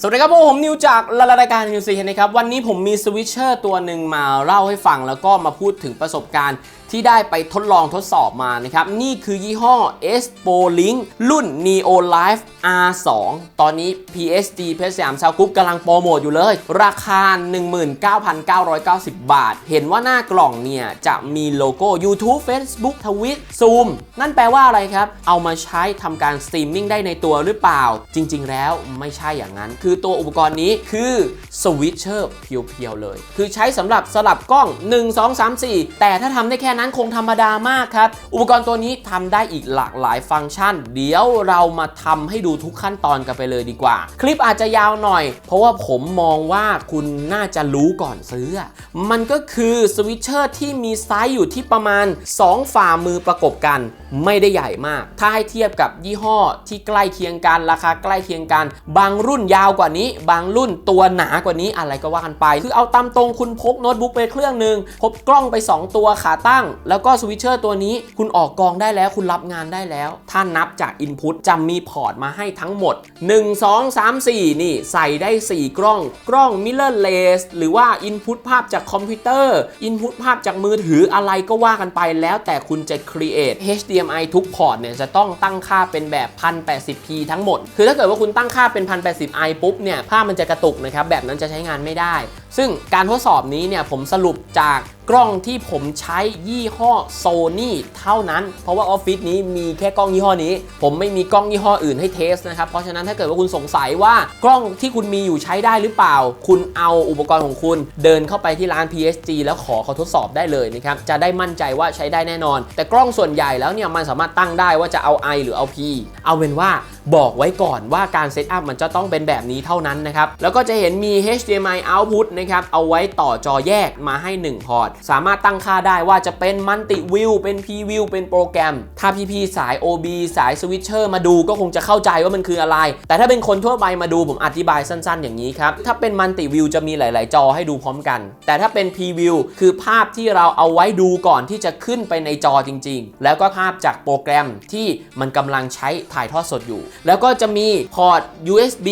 สวัสดีครับผมนิวจากรายการนิวซีนะครับวันนี้ผมมีสวิตเชอร์ตัวหนึ่งมาเล่าให้ฟังแล้วก็มาพูดถึงประสบการณ์ ที่ได้ไปทดลองทดสอบมานะครับ นี่คือยี่ห้อ s p o Link รุ่น Neo Life R2 ตอนนี้ PSD เพชรสยามซาวกรุ๊ปกำลังโปรโมทอยู่เลย ราคา 19,990 บาท เห็นว่าหน้ากล่องเนี่ย จะมีโลโก้ YouTube Facebook Twitch Zoom นั่นแปลว่าอะไรครับ เอามาใช้ทำการสตรีมมิ่งได้ในตัวหรือเปล่า จริง ๆ แล้วไม่ใช่อย่างนั้น คือตัวอุปกรณ์นี้คือสวิตเชอร์เพียวๆเลย คือใช้สำหรับสลับกล้อง 1 2 3 4 แต่ถ้าทำได้แค่นั้นคงธรรมดามากครับ อุปกรณ์ตัวนี้ทำได้อีกหลากหลายฟังก์ชัน เดี๋ยวเรามาทำให้ดูทุกขั้นตอนกันไปเลยดีกว่า คลิปอาจจะยาวหน่อย เพราะว่าผมมองว่าคุณน่าจะรู้ก่อนซื้อ มันก็คือสวิตเชอร์ที่มีไซส์อยู่ที่ประมาณ 2 ฝ่ามือประกบกัน ไม่ได้ใหญ่มาก ถ้าให้เทียบกับยี่ห้อที่ใกล้เคียงกันราคาใกล้เคียงกัน บางรุ่นยาวกว่านี้ บางรุ่นตัวหนากว่านี้อะไรก็ว่ากันไป คือเอาตามตรงคุณพกโน้ตบุ๊กไปเครื่องหนึ่งพบกล้องไป 2 ตัวขาตั้งแล้วก็สวิตเชอร์ตัวนี้คุณออกกองได้แล้วคุณรับงานได้แล้ว ถ้านับจาก Input จะมีพอร์ตมาให้ทั้งหมด 1 2 3 4 นี่ใส่ได้ 4 กล้อง กล้อง mirrorless หรือว่า Input ภาพจากคอมพิวเตอร์ Input ภาพจากมือถืออะไรก็ว่ากันไปแล้วแต่คุณจะ create HDMI ทุกพอร์ตเนี่ยจะต้องตั้งค่าเป็นแบบ 1080p ทั้งหมด คือถ้าเกิดว่าคุณตั้งค่าเป็น 1080i ปุ๊บเนี่ยภาพมันจะกระตุกนะครับแบบนั้นจะใช้งานไม่ได้ซึ่งการทดสอบนี้เนี่ยผมสรุปจากกล้องที่ผมใช้ยี่ห้อ Sony เท่านั้น เพราะว่าออฟฟิศนี้มีแค่กล้องยี่ห้อนี้ ผมไม่มีกล้องยี่ห้ออื่นให้เทสนะครับ เพราะฉะนั้นถ้าเกิดว่าคุณสงสัยว่ากล้องที่คุณมีอยู่ใช้ได้หรือเปล่า คุณเอาอุปกรณ์ของคุณเดินเข้าไปที่ร้าน PSG แล้วขอเขาทดสอบได้เลยนะครับ จะได้มั่นใจว่าใช้ได้แน่นอน แต่กล้องส่วนใหญ่แล้วเนี่ยมันสามารถตั้งได้ว่าจะเอา I หรือเอา P เอาเป็นว่าบอกไว้ก่อนว่าการเซตอัพมันจะต้องเป็นแบบนี้เท่านั้นนะครับ แล้วก็จะเห็นมี HDMI output นะครับ เอาไว้ต่อจอแยกมาให้ 1 พอร์ต สามารถตั้งค่าได้ว่าจะเป็น Multi View เป็น P View เป็นโปรแกรม ถ้าพี่ๆสาย OB สาย Switcher มาดูก็คงจะเข้าใจว่ามันคืออะไร แต่ถ้าเป็นคนทั่วไปมาดูผมอธิบายสั้นๆ อย่างนี้ครับ ถ้าเป็น Multi View จะมีหลาย ๆ จอให้ดูพร้อมกัน แต่ถ้าเป็น P View คือภาพที่เราเอาไว้ดูก่อนที่จะขึ้นไปในจอจริง ๆ แล้วก็ภาพจากโปรแกรมที่มันกำลังใช้ถ่ายทอดสดอยู่แล้วก็จะมีพอร์ต USB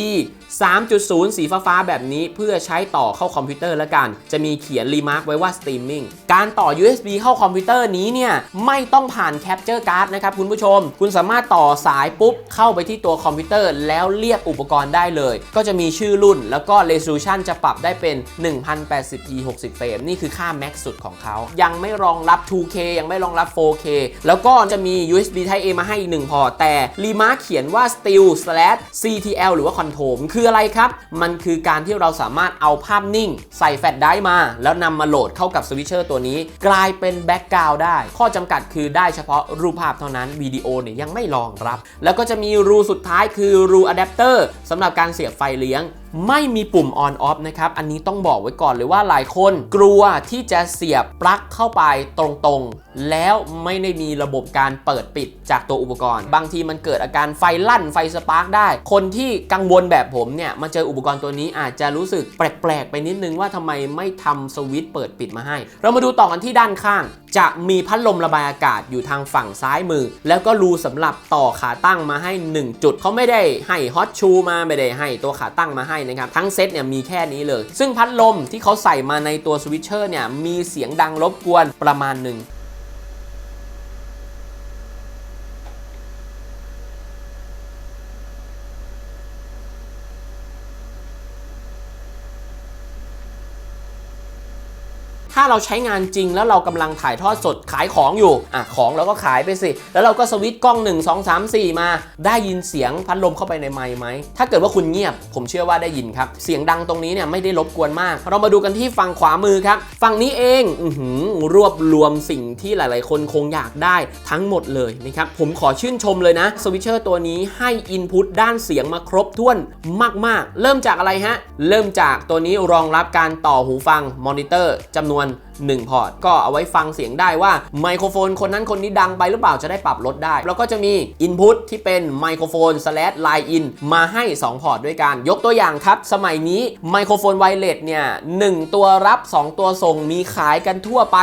3.0 สีฟ้าๆแบบนี้เพื่อใช้ต่อเข้าคอมพิวเตอร์แล้วกัน จะมีเขียนรีมาร์กไว้ว่า Streaming การต่อ USB เข้าคอมพิวเตอร์นี้เนี่ย ไม่ต้องผ่าน Capture Card นะครับคุณผู้ชม คุณสามารถต่อสายปุ๊บ เข้าไปที่ตัวคอมพิวเตอร์แล้วเรียกอุปกรณ์ได้เลย ก็จะมีชื่อรุ่นแล้วก็ Resolution จะปรับได้เป็น 1080p 60 เฟรม นี่คือค่า Max สุดของเขา ยังไม่รองรับ 2K ยังไม่รองรับ 4K แล้วก็จะมี USB Type A มาให้อีกหนึ่งพอ แต่รีมาร์กเขียนว่า still slash CTL หรือว่า Control คืออะไรครับ มันคือการที่เราสามารถเอาภาพนิ่ง ใส่แฟลชไดร์มา แล้วนำมาโหลดเข้ากับสวิตเชอร์ตัวนี้ กลายเป็นแบ็กกราวด์ได้ ข้อจำกัดคือได้เฉพาะรูปภาพเท่านั้นวิดีโอเนี่ยยังไม่รองรับ แล้วก็จะมีรูสุดท้ายคือรูอะแดปเตอร์สำหรับการเสียบไฟเลี้ยงไม่มีปุ่ม on off นะครับ อันนี้ต้องบอกไว้ก่อนเลยว่าหลายคนกลัวที่จะเสียบปลั๊กเข้าไปตรงๆ แล้วไม่ได้มีระบบการเปิดปิดจากตัวอุปกรณ์ บางทีมันเกิดอาการไฟลั่นไฟสปาร์กได้ คนที่กังวลแบบผมเนี่ยมาเจออุปกรณ์ตัวนี้อาจจะรู้สึกแปลกๆ ไปนิดนึงว่าทำไมไม่ทำสวิตช์เปิดปิดมาให้ เรามาดูต่อกันที่ด้านข้าง จะมีพัดลมระบายอากาศอยู่ทางฝั่งซ้ายมือ แล้วก็รูสำหรับต่อขาตั้งมาให้ 1 จุดเขาไม่ได้ให้ฮอตชูมาไม่ได้ให้ตัวขาตั้งมาให้นะครับทั้งเซตเนี่ยมีแค่นี้เลย ซึ่งพัดลมที่เขาใส่มาในตัวสวิตเชอร์เนี่ยมีเสียงดังรบกวนประมาณหนึ่ง ถ้าเราใช้งานจริงแล้วเรากำลังถ่ายทอดสดขายของอยู่อะของเราก็ขายไปสิ แล้วเราก็สวิตช์กล้อง 1 2 3 4 มา ได้ยินเสียงพัดลมเข้าไปในไมค์ไหม ถ้าเกิดว่าคุณเงียบ ผมเชื่อว่าได้ยินครับ เสียงดังตรงนี้เนี่ยไม่ได้รบกวนมาก เรามาดูกันที่ฝั่งขวามือครับ ฝั่งนี้เองอือหือรวบรวมสิ่งที่หลาย ๆ คนคงอยากได้ทั้งหมดเลยนะครับผมขอชื่นชมเลยนะสวิตเชอร์ตัวนี้ให้อินพุตด้านเสียงมาครบถ้วนมาก ๆ เริ่มจากอะไรฮะเริ่มจากตัวนี้รองรับการต่อหูฟังมอนิเตอร์จำนวน one 1 พอร์ต ก็เอาไว้ฟังเสียงได้ว่าไมโครโฟนคนนั้นคนนี้ดังไปหรือเปล่าจะได้ปรับลดได้ แล้วก็จะมี Input ที่เป็นไมโครโฟน slash line in มาให้ 2 พอร์ตด้วยกัน ยกตัวอย่างครับ สมัยนี้ไมโครโฟนไวเลสเนี่ยหนึ่งตัวรับ 2 ตัวส่งมีขายกันทั่วไป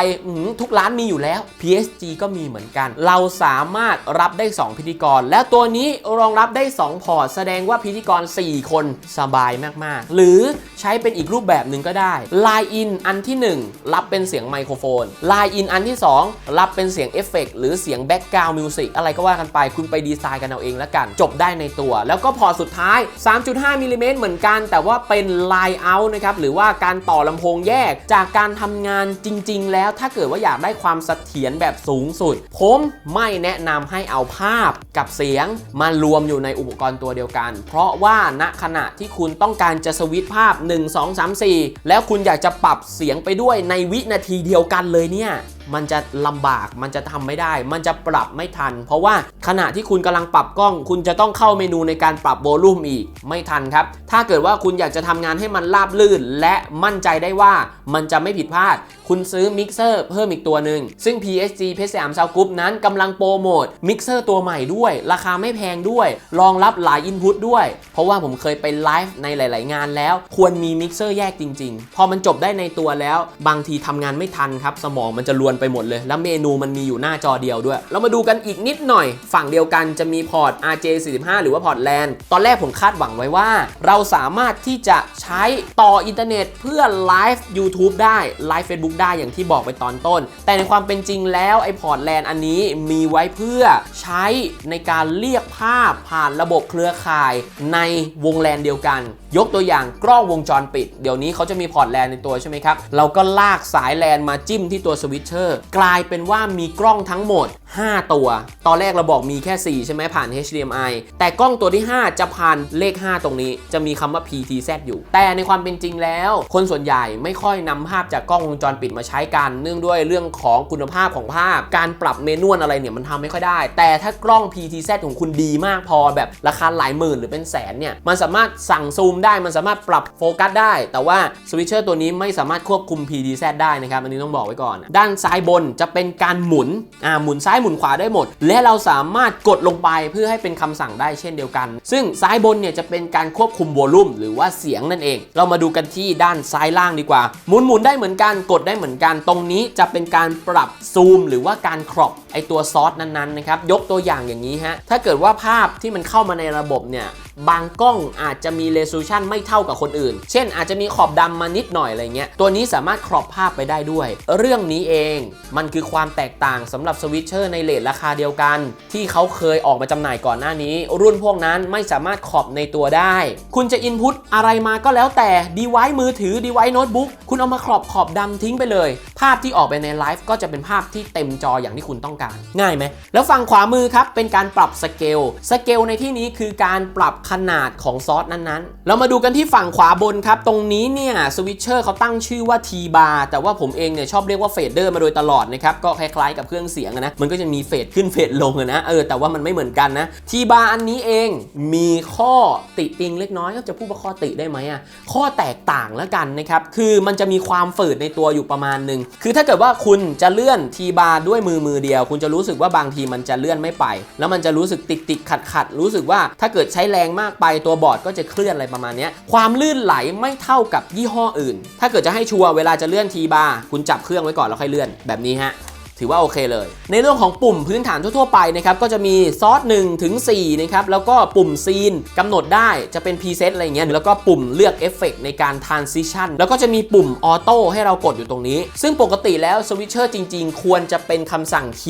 ทุกร้านมีอยู่แล้ว PSG ก็มีเหมือนกัน เราสามารถรับได้ 2 พิธีกร แล้วตัวนี้รองรับได้ 2 พอร์ต แสดงว่าพิธีกร 4 คนสบายมากๆ หรือใช้เป็นอีกรูปแบบหนึ่งก็ได้ Line in อันที่ 1 รับเป็นเสียงไมโครโฟน Line in อันที่ 2 รับเป็นเสียงเอฟเฟกต์หรือเสียงแบ็กกราวด์มิวสิกอะไรก็ว่ากันไปคุณไปดีไซน์กันเอาเองแล้วกัน จบได้ในตัว แล้วก็พอสุดท้าย 3.5มิลลิเมตรเหมือนกัน แต่ว่าเป็น Line out นะครับหรือว่าการต่อลำโพงแยกจากการทำงานจริง ๆ แล้วถ้าเกิดว่าอยากได้ความเสถียรแบบสูงสุด ผมไม่แนะนำให้เอาภาพกับเสียงมารวมอยู่ในอุปกรณ์ตัวเดียวกัน เพราะว่าณขณะที่คุณต้องการจะสวิตช์ภาพ 1 2 3 4 แล้วคุณอยากจะปรับเสียงไปด้วยในวินาาทีเดียวกันเลยเนี่ยมันจะลำบากมันจะทำไม่ได้ มันจะปรับไม่ทัน เพราะว่าขณะที่คุณกำลังปรับกล้อง คุณจะต้องเข้าเมนูในการปรับโวลูมอีกไม่ทันครับ ถ้าเกิดว่าคุณอยากจะทำงานให้มันราบลื่น และมั่นใจได้ว่ามันจะไม่ผิดพลาด คุณซื้อมิกเซอร์เพิ่มอีกตัวหนึ่งซึ่ง PSG เพชรสยามซาวกรุ๊ปนั้นกำลังโปรโมทมิกเซอร์ตัวใหม่ด้วย ราคาไม่แพงด้วยรองรับหลายอินพุตด้วย เพราะว่าผมเคยไปไลฟ์ในหลาย ๆ งานแล้ว ควรมีมิกเซอร์แยกจริง ๆ พอมันจบได้ในตัวแล้ว บางทีทำงานไม่ทันครับ สมองมันจะลวนไปหมดเลย แล้วเมนูมันมีอยู่หน้าจอเดียวด้วย เรามาดูกันอีกนิดหน่อย ฝั่งเดียวกันจะมีพอร์ต RJ45 หรือว่าพอร์ต LAN ตอนแรกผมคาดหวังไว้ว่า เราสามารถที่จะใช้ต่ออินเทอร์เน็ตเพื่อไลฟ์ YouTube ได้ไลฟ์ Facebook ได้อย่างที่บอกไปตอนต้น แต่ในความเป็นจริงแล้วไอพอร์ต LAN อันนี้มีไว้เพื่อใช้ในการเรียกภาพผ่านระบบเครือข่ายในวงแลนเดียวกัน ยกตัวอย่างกล้องวงจรปิด เดี๋ยวนี้เขาจะมีพอร์ตแลนในตัวใช่ไหมครับ เราก็ลากสายแลนมาจิ้มที่ตัวสวิตเชอร์กลายเป็นว่ามีกล้องทั้งหมด 5 ตัว ตอนแรกเราบอกมีแค่ 4 ใช่ไหมผ่าน HDMI แต่กล้องตัวที่ 5 จะผ่านเลข 5 ตรงนี้ จะมีคำว่า PTZ อยู่ แต่ในความเป็นจริงแล้ว คนส่วนใหญ่ไม่ค่อยนำภาพจากกล้องวงจรปิดมาใช้กัน เนื่องด้วยเรื่องของคุณภาพของภาพ การปรับเมนวลอะไรเนี่ยมันทำไม่ค่อยได้ แต่ถ้ากล้อง PTZ ของคุณดีมากพอแบบราคาหลายหมื่นหรือเป็นแสนเนี่ยมันสามารถสั่งซูมได้มันสามารถปรับโฟกัสได้ แต่ว่าสวิตเชอร์ตัวนี้ไม่สามารถควบคุม PTZ ได้นะครับอันนี้ต้องบอกไว้ก่อน ด้านซ้ายายบนจะเป็นการหมุนอ่าหมุนซ้ายหมุนขวาได้หมด และเราสามารถกดลงไปเพื่อให้เป็นคำสั่งได้เช่นเดียวกัน ซึ่งซ้ายบนเนี่ยจะเป็นการควบคุมโวลูมหรือว่าเสียงนั่นเอง เรามาดูกันที่ด้านซ้ายล่างดีกว่า หมุนหมุนได้เหมือนกันกดได้เหมือนกัน ตรงนี้จะเป็นการปรับซูม หรือว่าการครอปไอตัวซอสนั้นๆนะครับยกตัวอย่างอย่างนี้ฮะถ้าเกิดว่าภาพที่มันเข้ามาในระบบเนี่ย บางกล้องอาจจะมีเร s o ลูชันไม่เท่ากับคนอื่น เช่น อาจจะมีขอบดำมานิดหน่อยอะไรเงี้ย ตัวนี้สามารถครอบภาพไปได้ด้วย เรื่องนี้เองมันคือความแตกต่างสำหรับสวิตเชอร์ในเลทราคาเดียวกัน ที่เขาเคยออกมาจำหน่ายก่อนหน้านี้ รุ่นพวกนั้นไม่สามารถขอบในตัวได้ คุณจะอินพุตอะไรมาก็แล้วแต่ดีไว e มือถือดีไว e โน้ตบุ๊กคุณเอามาครอบขอบดำทิ้งไปเลย ภาพที่ออกไปในไลฟ์ก็จะเป็นภาพที่เต็มจออย่างที่คุณต้องการ ง่ายไหมแล้วฝั่งขวามือครับเป็นการปรับสเกลสเกลในที่นี้คือการปรับขนาดของซอสนั้นๆ เรามาดูกันที่ฝั่งขวาบนครับ ตรงนี้เนี่ยสวิตเชอร์เขาตั้งชื่อว่า T bar แต่ว่าผมเองเนี่ยชอบเรียกว่าเฟดเดอร์มาโดยตลอดนะครับ ก็คล้ายๆกับเครื่องเสียงนะ มันก็จะมีเฟดขึ้นเฟดลงนะ เออ แต่ว่ามันไม่เหมือนกันนะ T bar อันนี้เองมีข้อติติงเล็กน้อยก็จะพูดว่าข้อติได้ไหมอะข้อแตกต่างแล้วกันนะครับ คือมันจะมีความฝืดในตัวอยู่ประมาณหนึ่ง คือถ้าเกิดว่าคุณจะเลื่อน T bar ด้วยมือมือเดียว คุณจะรู้สึกว่าบางทีมันจะเลื่อนไม่ไป แล้วมันจะรู้สึกติดติดขัดขัดรู้สึกว่าถ้าเกิดใช้แรงมากไปตัวบอร์ดก็จะเคลื่อนอะไรประมาณนี้ความลื่นไหลไม่เท่ากับยี่ห้ออื่น ถ้าเกิดจะให้ชัวร์เวลาจะเลื่อน T bar คุณจับเครื่องไว้ก่อนแล้วค่อยเลื่อนแบบนี้ฮะถือว่าโอเคเลย ในเรื่องของปุ่มพื้นฐานทั่วๆไปนะครับก็จะมีซอส1ถึง4นะครับแล้วก็ปุ่มซีนกำหนดได้จะเป็น preset อะไรเงี้ยแล้วก็ปุ่มเลือกเอฟเฟกในการ transition แล้วก็จะมีปุ่มออโต้ให้เรากดอยู่ตรงนี้ ซึ่งปกติแล้วสวิตเชอร์จริง ๆ ควรจะเป็นคำสั่ง Q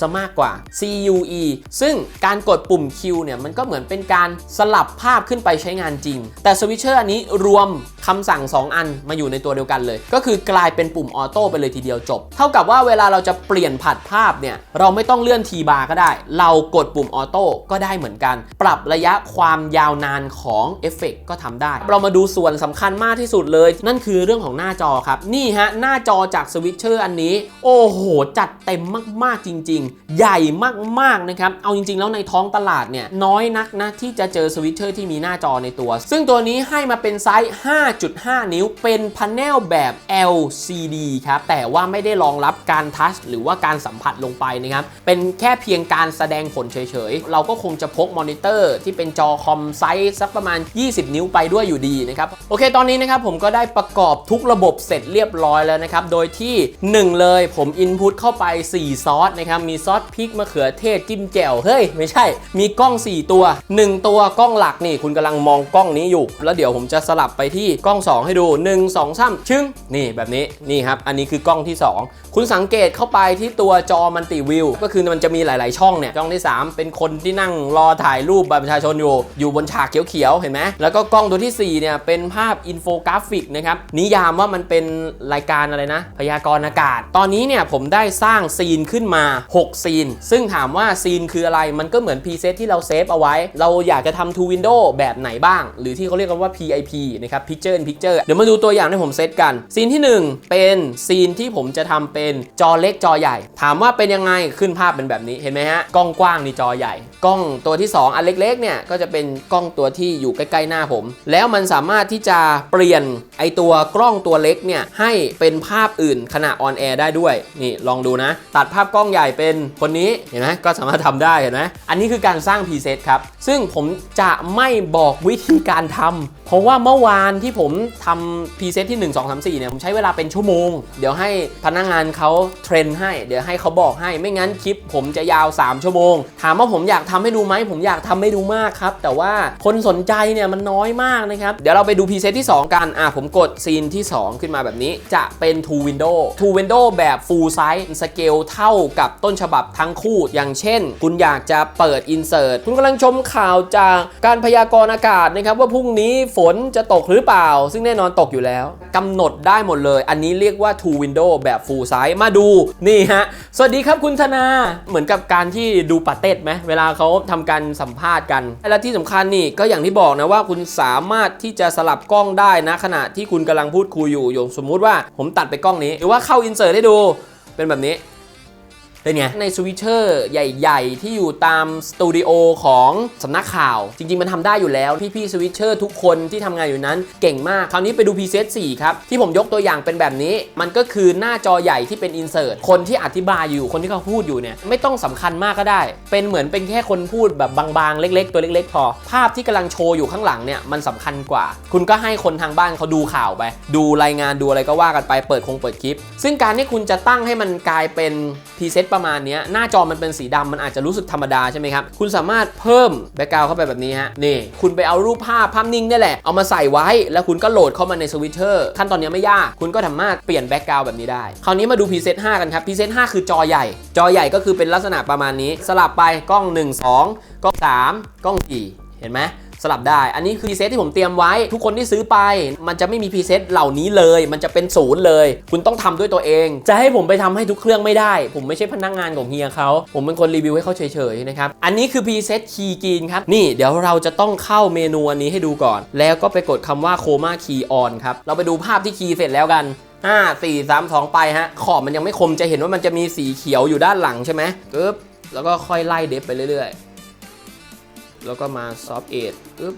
ซะมากกว่า CUE ซึ่งการกดปุ่ม Q เนี่ยมันก็เหมือนเป็นการสลับภาพขึ้นไปใช้งานจริง แต่สวิตเชอร์อันนี้รวมคำสั่ง 2 อันมาอยู่ในตัวเดียวกันเลย ก็คือกลายเป็นปุ่มออโต้ไปเลยทีเดียวจบ เท่ากับว่าเวลาเราจะเปลี่ยนผัดภาพเนี่ยเราไม่ต้องเลื่อน T bar ก็ได้ เรากดปุ่มออโต้ก็ได้เหมือนกัน ปรับระยะความยาวนานของเอฟเฟกก็ทำได้ เรามาดูส่วนสำคัญมากที่สุดเลย นั่นคือเรื่องของหน้าจอครับ นี่ฮะ หน้าจอจากสวิตเชอร์อันนี้ โอ้โห จัดเต็มมาก ๆ จริงใหญ่มากๆนะครับ เอาจริงๆ แล้วในท้องตลาดเนี่ยน้อยนักนะที่จะเจอสวิตเชอร์ที่มีหน้าจอในตัว ซึ่งตัวนี้ให้มาเป็นไซส์ 5.5 นิ้ว เป็นพาเนลแบบ LCD ครับ แต่ว่าไม่ได้รองรับการทัชหรือว่าการสัมผัสลงไปนะครับ เป็นแค่เพียงการแสดงผลเฉยๆ เราก็คงจะพกมอนิเตอร์ที่เป็นจอคอมไซส์สักประมาณ 20 นิ้วไปด้วยอยู่ดีนะครับ โอเค ตอนนี้นะครับผมก็ได้ประกอบทุกระบบเสร็จเรียบร้อยแล้วนะครับ โดยที่ 1 เลยผมอินพุตเข้าไป 4 ซอสนะครับ มีซอสพริกมะเขือเทศจิ้มแจ่วเฮ้ยไม่ใช่ มีกล้อง 4 ตัว 1 ตัวกล้องหลักนี่คุณกำลังมองกล้องนี้อยู่ แล้วเดี๋ยวผมจะสลับไปที่กล้อง 2 ให้ดู 1 2 3ชึ้งนี่แบบนี้นี่ครับอันนี้คือกล้องที่ 2 คุณสังเกตเข้าไปที่ตัวจอมันติวิวก็คือมันจะมีหลาย ๆ ช่องเนี่ยช่องที่ 3 เป็นคนที่นั่งรอถ่ายรูปบัตรประชาชนอยู่ อยู่บนฉากเขียวๆเห็นไหมแล้วก็กล้องตัวทีสี่4เนี่ยเป็นภาพอินโฟกราฟิกนะครับนิยามว่ามันเป็นรายการอะไรนะ พยากรณ์อากาศ ตอนนี้เนี่ยผมได้สร้างซีนขึ้นมา6 ซีน ซึ่งถามว่าซีนคืออะไรมันก็เหมือนพรีเซตที่เราเซฟเอาไว้ เราอยากจะทำ to window แบบไหนบ้าง หรือที่เขาเรียกกันว่า PIP นะครับ picture in picture เดี๋ยวมาดูตัวอย่างที่ผมเซตกัน ซีนที่ 1 เป็นซีนที่ผมจะทำเป็นจอเล็กจอใหญ่ ถามว่าเป็นยังไงขึ้นภาพเป็นแบบนี้เห็นไหมฮะกล้องกว้างนี่จอใหญ่ กล้องตัวที่ 2 อันเล็กๆเนี่ยก็จะเป็นกล้องตัวที่อยู่ใกล้ๆหน้าผม แล้วมันสามารถที่จะเปลี่ยนไอตัวกล้องตัวเล็กเนี่ยให้เป็นภาพอื่นขณะออนแอร์ได้ด้วยนี่ลองดูนะ ตัดภาพกล้องใหญ่เป็นคนนี้เห็นไหมก็สามารถทำได้เห็นไหมอันนี้คือการสร้างพรีเซตครับ ซึ่งผมจะไม่บอกวิธีการทำเพราะว่าเมื่อวานที่ผมทำพรีเซตที่ 1 2 3 4เนี่ยผมใช้เวลาเป็นชั่วโมง เดี๋ยวให้พนักงานเขาเทรนให้ เดี๋ยวให้เขาบอกให้ไม่งั้นคลิปผมจะยาว 3 ชั่วโมง ถามว่าผมอยากทำให้ดูไหมผมอยากทำให้ดูมากครับ แต่ว่าคนสนใจเนี่ยมันน้อยมากนะครับ เดี๋ยวเราไปดูพรีเซตที่ 2 กันอะผมกดซีนที่ 2 ขึ้นมาแบบนี้จะเป็น two window two window แบบ full size สเกลเท่ากับต้นฉบับทั้งคู่อย่างเช่น คุณอยากจะเปิด insert คุณกำลังชมข่าวจากการพยากรณ์อากาศนะครับว่าพรุ่งนี้ฝนจะตกหรือเปล่า ซึ่งแน่นอนตกอยู่แล้วกำหนดได้หมดเลย อันนี้เรียกว่า two window แบบ full size มาดูนี่ฮะ สวัสดีครับคุณธนาเหมือนกับการที่ดูปาเต็ดไหมเวลาเขาทำการสัมภาษณ์กัน และที่สำคัญนี่ก็อย่างที่บอกนะว่าคุณสามารถที่จะสลับกล้องได้นะขณะที่คุณกำลังพูดคุยอยู่อย่างสมมุติว่าผมตัดไปกล้องนี้ หรือว่าเข้าอินเสิร์ตให้ดูเป็นแบบนี้ เป็นไง ในสวิตเชอร์ใหญ่ ๆ ที่อยู่ตามสตูดิโอของสำนักข่าว จริง ๆ มันทำได้อยู่แล้ว พี่ๆสวิตเชอร์ทุกคนที่ทำงานอยู่นั้นเก่งมาก คราวนี้ไปดู PZ 4ครับ ที่ผมยกตัวอย่างเป็นแบบนี้ มันก็คือหน้าจอใหญ่ที่เป็นอินเสิร์ตคนที่อธิบายอยู่คนที่เขาพูดอยู่เนี่ย ไม่ต้องสำคัญมากก็ได้ เป็นเหมือนเป็นแค่คนพูดแบบบางๆ เล็ก ๆ ตัวเล็ก ๆ พอ ภาพที่กำลังโชว์อยู่ข้างหลังเนี่ยมันสำคัญกว่า คุณก็ให้คนทางบ้านเขาดูข่าวไป ดูรายงานดูอะไรก็ว่ากันไปเปิดคงเปิดคลิป ซึ่งการที่คุณจะตั้งให้มันกลายเป็นพีเซตประมาณนี้หน้าจอมันเป็นสีดำมันอาจจะรู้สึกธรรมดาใช่ไหมครับ คุณสามารถเพิ่มแบ็กกราวเข้าไปแบบนี้ฮะนี่คุณไปเอารูปภาพภาพนิ่งนี่แหละเอามาใส่ไว้ แล้วคุณก็โหลดเข้ามาในสวิตเชอร์ขั้นตอนนี้ไม่ยาก คุณก็สามารถเปลี่ยนแบ็กกราวแบบนี้ได้ คราวนี้มาดูพรีเซต5กันครับพรีเซต5คือจอใหญ่ จอใหญ่ก็คือเป็นลักษณะประมาณนี้ สลับไปกล้อง 1 2กล้อง3กล้อง4เห็นไหม สลับได้ อันนี้คือพรีเซตที่ผมเตรียมไว้ ทุกคนที่ซื้อไป มันจะไม่มีพรีเซตเหล่านี้เลย มันจะเป็นศูนย์เลย คุณต้องทำด้วยตัวเอง จะให้ผมไปทำให้ทุกเครื่องไม่ได้ ผมไม่ใช่พนักงานของเฮียเขาผมเป็นคนรีวิวให้เขาเฉยๆนะครับ อันนี้คือพรีเซตคีย์กรีนครับ นี่เดี๋ยวเราจะต้องเข้าเมนูอันนี้ให้ดูก่อน แล้วก็ไปกดคำว่าโคม่าคีย์ออนครับ เราไปดูภาพที่คีย์เสร็จแล้วกัน5 4 3 2ไปฮะ ขอบมันยังไม่คมจะเห็นว่ามันจะมีสีเขียวอยู่ด้านหลังใช่ไหมปึ๊บแล้วก็ค่อยไล่เดฟไปเรื่อยๆ แล้วก็มาซอฟต์เอทปึ๊บ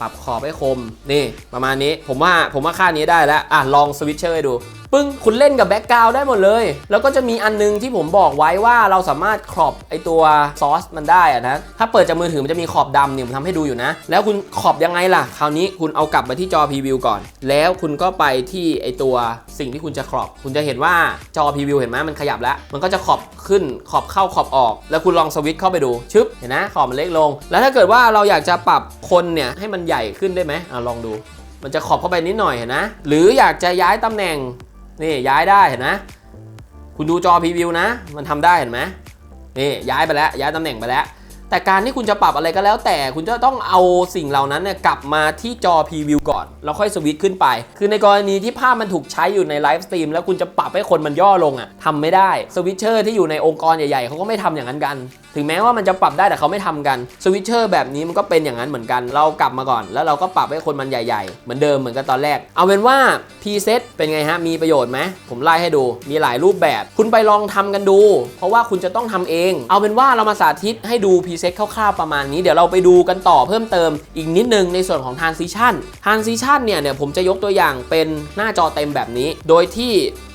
ปรับขอบให้คมนี่ประมาณนี้ผมว่าผมว่าค่านี้ได้แล้วอะลองสวิตเชอร์ให้ดูปึ้งคุณเล่นกับแบ็กกราวได้หมดเลย แล้วก็จะมีอันนึงที่ผมบอกไว้ว่าเราสามารถครอบไอตัวซอสมันได้อะนะ ถ้าเปิดจากมือถือมันจะมีขอบดำเนี่ยผมทำให้ดูอยู่นะ แล้วคุณขอบยังไงล่ะ คราวนี้คุณเอากลับมาที่จอพรีวิวก่อน แล้วคุณก็ไปที่ไอตัวสิ่งที่คุณจะครอบ คุณจะเห็นว่าจอพรีวิวเห็นไหมมันขยับแล้ว มันก็จะขอบขึ้นขอบเข้าขอบออก แล้วคุณลองสวิตช์เข้าไปดูชึบเห็นนะขอบมันเล็กลง แล้วถ้าเกิดว่าเราอยากจะปรับคนเนี่ยให้มันใหญ่ขึ้นได้ไหมอะลองดูมันจะขอบเข้าไปนิดหน่อยเห็นนะ หรืออยากจะย้ายตำแหน่ง นี่ย้ายได้เห็นนะคุณดูจอพรีวิวนะ มันทำได้เห็นไหมนี่ย้ายไปแล้วย้ายตำแหน่งไปแล้ว แต่การที่คุณจะปรับอะไรก็แล้ว แต่คุณจะต้องเอาสิ่งเหล่านั้นเนี่ยกลับมาที่จอพรีวิวก่อน แล้วค่อยสวิตช์ขึ้นไป คือในกรณีที่ภาพมันถูกใช้อยู่ในไลฟ์สตรีมแล้วคุณจะปรับให้คนมันย่อลงอะ่ะทำไม่ได้สวิตเชอร์ที่อยู่ในองค์กรใหญ่ๆเขาก็ไม่ทำอย่างนั้นกัน ถึงแม้ว่ามันจะปรับได้แต่เขาไม่ทำกันสวิตเชอร์แบบนี้มันก็เป็นอย่างนั้นเหมือนกัน เรากลับมาก่อน แล้วเราก็ปรับให้คนมันใหญ่ ๆ เหมือนเดิมเหมือนกันตอนแรก เอาเป็นว่า preset เป็นไงฮะ มีประโยชน์ไหมผมไล่ให้ดู มีหลายรูปแบบ คุณไปลองทำกันดู เพราะว่าคุณจะต้องทำเอง เอาเป็นว่าเรามาสาธิตให้ดู preset คร่าวๆประมาณนี้เดี๋ยวเราไปดูกันต่อเพิ่มเติมอีกนิดนึงในส่วนของ transition transition เนี่ยเดี๋ยผมจะยกตัวอย่างเป็นหน้าจอเต็มแบบนี้ โดยที่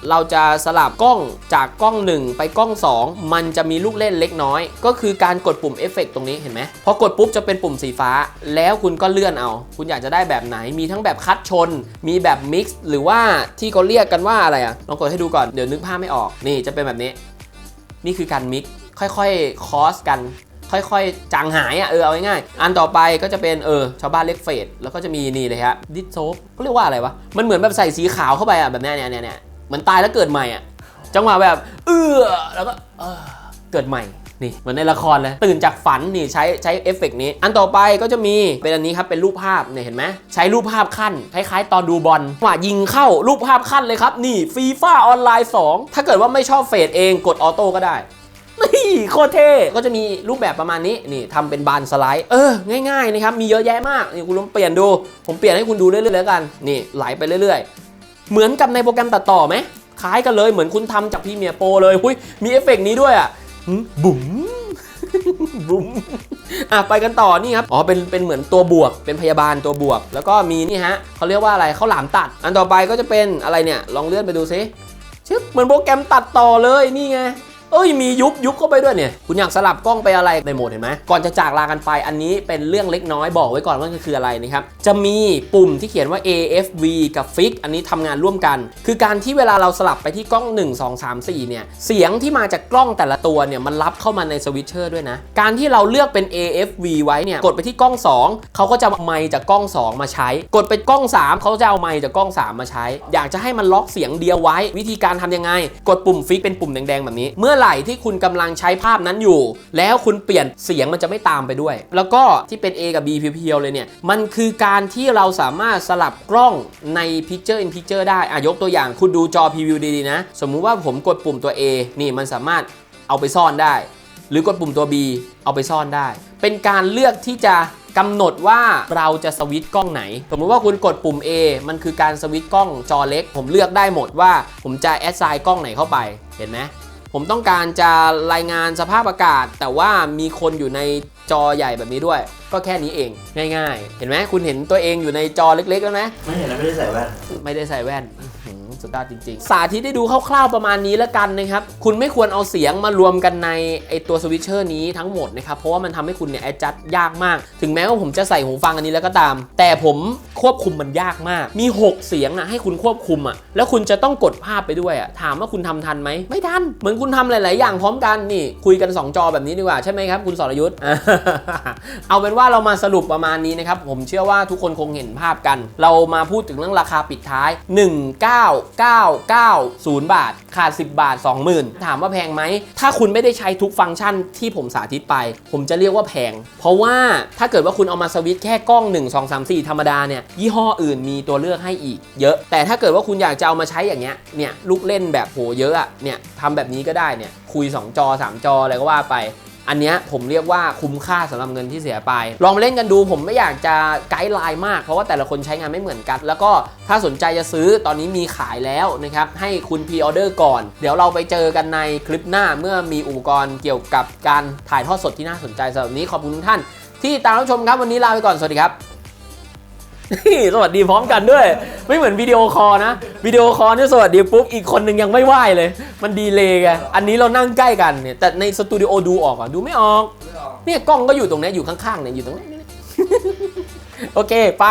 เราจะสลับกล้องจากกล้อง 1 ไปกล้อง 2 มันจะมีลูกเล่นเล็กน้อย ก็คือการกดปุ่มเอฟเฟกตรงนี้เห็นไหมพอกดปุ๊บจะเป็นปุ่มสีฟ้า แล้วคุณก็เลื่อนเอา คุณอยากจะได้แบบไหนมีทั้งแบบคัดชน มีแบบมิกซ์หรือว่าที่เขาเรียกกันว่าอะไรอะลองกดให้ดูก่อนเดี๋ยวนึกภาพไม่ออกนี่จะเป็นแบบนี้ นี่คือการมิกซ์ค่อยๆคอสกันค่อยๆ จางหายอะเออเอาง่ายๆอันต่อไปก็จะเป็นเออชาวบ้านเรียกเฟดแล้วก็จะมีนี่เลยฮะดิสโซฟเขาเรียกว่าอะไรวะ มันเหมือนแบบใส่สีขาวเข้าไปอะแบบนี้เนี่ยเนี่ยเนี่ยเหมือนตายแล้วเกิดใหม่อะจังหวะแบบ เออแล้วก็เออเกิดใหม่ นี่เหมือนในละครเลยตื่นจากฝันนี่ใช้ใช้เอฟเฟกต์นี้ อันต่อไปก็จะมีเป็นอันนี้ครับเป็นรูปภาพเนี่ยเห็นไหมใช้รูปภาพขั้นคล้ายๆ ตอนดูบอลว่ายิงเข้ารูปภาพขั้นเลยครับ นี่ฟีฟ่าออนไลน์ 2 ถ้าเกิดว่าไม่ชอบเฟดเองกดออโต้ก็ได้นี่โคตรเท่ก็จะมีรูปแบบประมาณนี้นี่ทำเป็นบานสไลด์เออง่ายๆนะครับมีเยอะแยะมากนี่คุณลองเปลี่ยนดู ผมเปลี่ยนให้คุณดูเรื่อยๆแล้วกันนี่ไหลไปเรื่อย ๆ เหมือนกับในโปรแกรมตัดต่อไหมคล้ายกันเลยเหมือนคุณทำจากพรีเมียร์โปรเลยหุยมีเอฟเฟกต์นี้ด้วยอะ บุ๋มบุ๋มอะไปกันต่อนี่ครับ อ๋อ เป็น เป็นเหมือนตัวบวก เป็นพยาบาลตัวบวก แล้วก็มีนี่ฮะเขาเรียกว่าอะไรเขาหลามตัด อันต่อไปก็จะเป็นอะไรเนี่ย ลองเลื่อนไปดูซิชึบเหมือนโปรแกรมตัดต่อเลย นี่ไง เอ้ยมียุบยุบเข้าไปด้วยเนี่ย คุณอยากสลับกล้องไปอะไรในโหมดเห็นไหมก่อนจะจากลากันไปอันนี้เป็นเรื่องเล็กน้อยบอกไว้ก่อนว่าคืออะไรนะครับจะมีปุ่มที่เขียนว่า AFV กับ Fix อันนี้ทำงานร่วมกัน คือการที่เวลาเราสลับไปที่กล้อง 1 2 3 4เนี่ยเสียงที่มาจากกล้องแต่ละตัวเนี่ยมันรับเข้ามาในสวิตเชอร์ด้วยนะ การที่เราเลือกเป็น AFV ไว้เนี่ยกดไปที่กล้อง 2 เขาก็จะเอาไมค์จากกล้อง 2 มาใช้ กดไปกล้อง 3 เขาจะเอาไมค์จากกล้อง 3 มาใช้ อยากจะให้มันล็อกเสียงเดียวไว้ วิธีการทำยังไง กดปุ่มฟิกเป็นปุ่มแดงๆแบบนี้เมื่อไหร่ที่คุณกำลังใช้ภาพนั้นอยู่ แล้วคุณเปลี่ยนเสียงมันจะไม่ตามไปด้วย แล้วก็ที่เป็น A กับ B เพียวๆเลยเนี่ย มันคือการที่เราสามารถสลับกล้องใน Picture in Picture ได้อะยกตัวอย่างคุณดูจอพรีวิวดีๆนะ สมมุติว่าผมกดปุ่มตัว A นี่มันสามารถเอาไปซ่อนได้ หรือกดปุ่มตัว B เอาไปซ่อนได้ เป็นการเลือกที่จะกำหนดว่าเราจะสวิตช์กล้องไหน สมมติว่าคุณกดปุ่ม A มันคือการสวิตช์กล้องจอเล็ก ผมเลือกได้หมดว่า ผมจะแอดไซน์กล้องไหนเข้าไป เห็นไหม ผมต้องการจะรายงานสภาพอากาศ แต่ว่ามีคนอยู่ในจอใหญ่แบบนี้ด้วย ก็แค่นี้เองง่าย ๆ เห็นไหมคุณเห็นตัวเองอยู่ในจอเล็กๆแล้วไหมไม่เห็นนะไม่ได้ใส่แว่นไม่ได้ใส่แว่นอื้อหือ สุดยอดจริงๆ สาธิตได้ดูคร่าวๆประมาณนี้แล้วกันนะครับ คุณไม่ควรเอาเสียงมารวมกันในไอตัวสวิตเชอร์นี้ทั้งหมดนะครับ เพราะว่ามันทำให้คุณเนี่ยแอดจัดยากมาก ถึงแม้ว่าผมจะใส่หูฟังอันนี้แล้วก็ตาม แต่ผมควบคุมมันยากมาก มี 6 เสียงอะให้คุณควบคุมอะแล้วคุณจะต้องกดภาพไปด้วยอะถามว่าคุณทำทันไหม ไม่ทัน เหมือนคุณทำหลาย ๆ อย่างพร้อมกันนี่ คุยกัน 2 จอแบบนี้ดีกว่าใช่ไหมครับคุณสรยุทธ์ เอาเป็นว่าเรามาสรุปประมาณนี้นะครับ ผมเชื่อว่าทุกคนคงเห็นภาพกัน เรามาพูดถึงเรื่องราคาปิดท้าย19,990 บาท ขาด 10 บาท 20,000 ถามว่าแพงไหม ถ้าคุณไม่ได้ใช้ทุกฟังก์ชันที่ผมสาธิตไป ผมจะเรียกว่าแพง เพราะว่าถ้าเกิดว่าคุณเอามาสวิตช์แค่กล้อง 1 2 3 4 ธรรมดาเนี่ย ยี่ห้ออื่นมีตัวเลือกให้อีก เยอะ แต่ถ้าเกิดว่าคุณอยากจะเอามาใช้อย่างเงี้ย เนี่ยลูกเล่นแบบโหเยอะอะเนี่ยทำแบบนี้ก็ได้เนี่ย คุย 2 จอ 3 จออะไรก็ว่าไป อันเนี้ยผมเรียกว่าคุ้มค่าสำหรับเงินที่เสียไป ลองมาเล่นกันดูผมไม่อยากจะไกด์ไลน์มาก เพราะว่าแต่ละคนใช้งานไม่เหมือนกัน แล้วก็ถ้าสนใจจะซื้อตอนนี้มีขายแล้วนะครับ ให้คุณพรีออเดอร์ก่อน เดี๋ยวเราไปเจอกันในคลิปหน้าเมื่อมีอุปกรณ์เกี่ยวกับการถ่ายทอดสดที่น่าสนใจสำหรับนนี้ขอบคุณทุกท่าน ที่ตามรับชมครับวันนี้ลาไปก่อนสวัสดีครับ สวัสดีพร้อมกันด้วย ไม่เหมือนวิดีโอคอลนะวิดีโอคอลเนี่ยสวัสดีปุ๊บอีกคนหนึ่งยังไม่ไหวเลย มันดีเลยไงอันนี้เรานั่งใกล้กันเนี่ยแต่ในสตูดิโอดูออกอะดูไม่ออกเนี่ยกล้องก็อยู่ตรงเนี้ยอยู่ข้างๆเนี่ยอยู่ตรงนี้โอเคไป